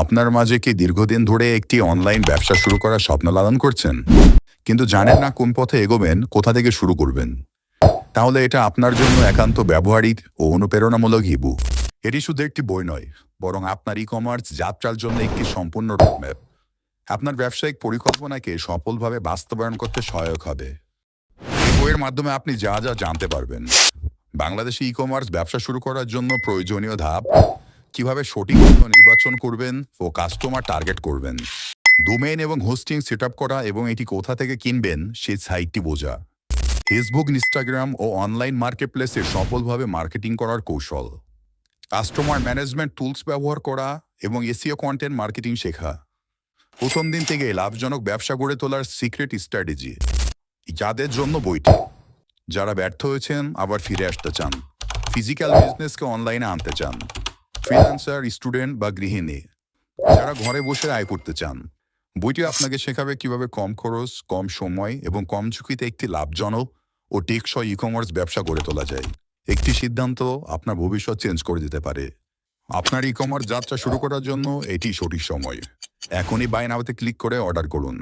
আপনার মাঝে কি দীর্ঘদিন ধরে একটি অনলাইন ব্যবসা শুরু করার স্বপ্ন লালন করছেন? কিন্তু জানেন না কোন পথে এগোবেন, কোথা থেকে শুরু করবেন? তাহলে এটা আপনার জন্য একান্ত ব্যবহারিক ও অনুপ্রেরণামূলক হিবু। এটি শুধু একটি বই নয়, বরং আপনার ই কমার্স যাত্রার জন্য একটি সম্পূর্ণ রোডম্যাপ আপনার ব্যবসায়িক পরিকল্পনাকে সফলভাবে বাস্তবায়ন করতে সহায়ক হবে। বইয়ের মাধ্যমে আপনি যা যা জানতে পারবেন। বাংলাদেশে ই কমার্স ব্যবসা শুরু করার জন্য প্রয়োজনীয় ধাপ কীভাবে সঠিক নির্বাচন করবেন ও কাস্টমার টার্গেট করবেন। ডোমেইন এবং হোস্টিং সেট করা এবং এটি কোথা থেকে কিনবেন সেই সাইটটি বোঝা। ফেসবুক ইনস্টাগ্রাম ও অনলাইন মার্কেটপ্লেসে সফলভাবে মার্কেটিং করার কৌশল। কাস্টমার ম্যানেজমেন্ট টুলস ব্যবহার করা এবং এসিও কন্টেন্ট মার্কেটিং শেখা। প্রথম দিন থেকে লাভজনক ব্যবসা গড়ে তোলার সিক্রেট স্ট্র্যাটেজি যাদের জন্য বইটি। যারা ব্যর্থ হয়েছেন, আবার ফিরে আসতে চান। ফিজিক্যাল বিজনেসকে অনলাইনে আনতে চান। ফ্রিল্যান্সার স্টুডেন্ট বা গৃহিণী, যারা ঘরে বসে আয় করতে চান, বইটি আপনাকে শেখাবে কীভাবে কম খরচ, কম সময় এবং কম ঝুঁকিতে একটি লাভজনক ও টেকসই ই কমার্স ব্যবসা গড়ে তোলা যায়। একটি সিদ্ধান্ত আপনার ভবিষ্যৎ চেঞ্জ করে দিতে পারে। আপনার ই কমার্স যাত্রা শুরু করার জন্য এটি সঠিক সময়। এখনই বাই ক্লিক করে অর্ডার করুন।